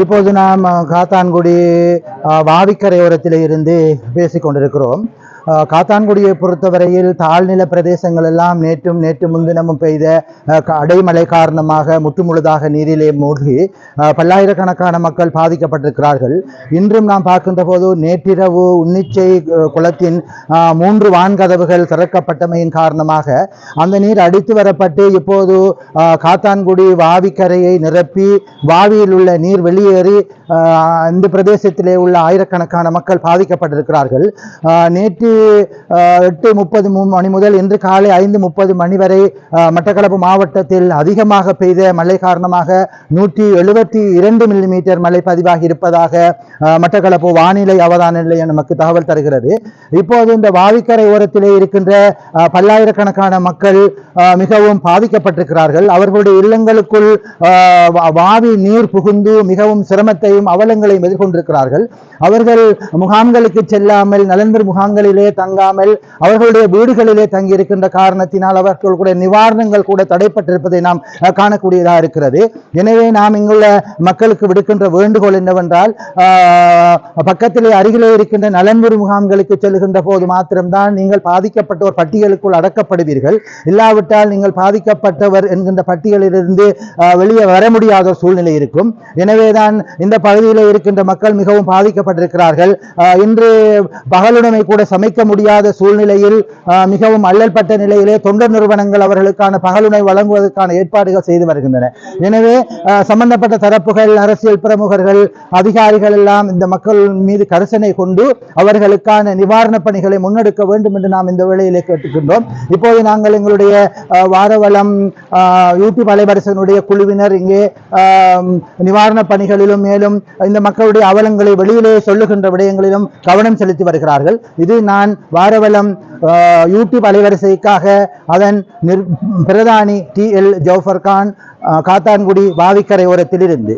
இப்போது நாம் காத்தான்குடி அஹ், வாவிக்கரையோரத்தில் இருந்து பேசிக் கொண்டிருக்கிறோம் காத்தான்குடியை பொறுத்தவரையில் தாழ்நில பிரதேசங்கள் எல்லாம் நேற்றும் நேற்று முன்தினமும் பெய்த அடைமழை காரணமாக முற்றுமுழுதாக நீரிலே மூழ்கி அஹ், பல்லாயிரக்கணக்கான மக்கள் பாதிக்கப்பட்டிருக்கிறார்கள். இன்றும் நாம் பார்க்கின்ற போது நேற்றிரவு உன்னிச்சை குளத்தின் மூன்று வான்கதவுகள் திறக்கப்பட்டமையின் காரணமாக அந்த நீர் அடித்து வரப்பட்டு இப்போது காத்தான்குடி வாவிக்கரையை நிரப்பி வாவியில் உள்ள நீர் வெளியேறி இந்த பிரதேசத்திலே உள்ள ஆயிரக்கணக்கான மக்கள் பாதிக்கப்பட்டிருக்கிறார்கள். நேற்று எட்டு முப்பது மணி முதல் இன்று காலை ஐந்து முப்பது மணி வரை மட்டக்களப்பு மாவட்டத்தில் அதிகமாக பெய்த மழை காரணமாக நூற்றி எழுபத்தி இரண்டு மில்லிமீட்டர் மழை பதிவாகி இருப்பதாக மட்டக்களப்பு வானிலை அவதான நிலையம் நமக்கு தகவல் தருகிறது. இப்போது இந்த வாவிக்கரை ஓரத்திலே இருக்கின்ற பல்லாயிரக்கணக்கான மக்கள் மிகவும் பாதிக்கப்பட்டிருக்கிறார்கள். அவர்களுடைய இல்லங்களுக்குள் வாவி நீர் புகுந்து மிகவும் சிரமத்தையும் அவலங்களையும் எதிர்கொண்டிருக்கிறார்கள். அவர்கள் முகாம்களுக்கு செல்லாமல் நலன்பெற முகாம்களில் வீடுகளிலே தங்காமல் அவர்களுடைய வீடுகளிலே தங்கியிருக்கின்ற காரணத்தினால் அவர்களுடைய நிவாரணங்கள் கூட தடைப்பட்டிருப்பதை நாம் காணக்கூடியதாக இருக்கிறது. எனவே நாம் இங்குள்ள மக்களுக்கு விடுக்கின்ற வேண்டுகோள் என்னவென்றால் பக்கத்திலே அருகிலே இருக்கின்ற நலன்புரி முகாம்களுக்கு செல்கின்ற போது மாத்திரம்தான் நீங்கள் பாதிக்கப்பட்டோர் பட்டியலுக்குள் அடக்கப்படுவீர்கள். இல்லாவிட்டால் நீங்கள் பாதிக்கப்பட்டவர் என்கின்ற பட்டியலிலிருந்து வெளியே வர முடியாத சூழ்நிலை இருக்கும். எனவேதான் இந்த பகுதியில் இருக்கின்ற மக்கள் மிகவும் பாதிக்கப்பட்டிருக்கிறார்கள். இன்று பகலுடைமை கூட சமை சமைக்க முடியாத சூழ்நிலையில் மிகவும் அல்லல்பட்ட நிலையிலே தொண்டர் நிறுவனங்கள் அவர்களுக்கான பகலுணை வழங்குவதற்கான ஏற்பாடுகள் செய்து வருகின்றன. எனவே சம்பந்தப்பட்ட தரப்புகள் அரசியல் பிரமுகர்கள் அதிகாரிகள் எல்லாம் இந்த மக்கள் மீது கரிசனை கொண்டு அவர்களுக்கான நிவாரணப் பணிகளை முன்னெடுக்க வேண்டும் என்று நாம் இந்த வேளையிலே கேட்டுக்கின்றோம். இப்போது நாங்கள் எங்களுடைய ஆஹ், வாரவளம் ஆஹ், யூடியூப் அலைவரிசனுடைய குழுவினர் இங்கே நிவாரணப் பணிகளிலும் மேலும் இந்த மக்களுடைய அவலங்களை வெளியிலே சொல்லுகின்ற விடயங்களிலும் கவனம் செலுத்தி வருகிறார்கள். இது நான் நான் வாரவலம் யூடியூப் அலைவரிசைக்காக அதன் நிர் பிரதானி டி எல் ஜவுஃபர் கான் காத்தான்குடி வாவிக்கரை ஓரத்திலிருந்து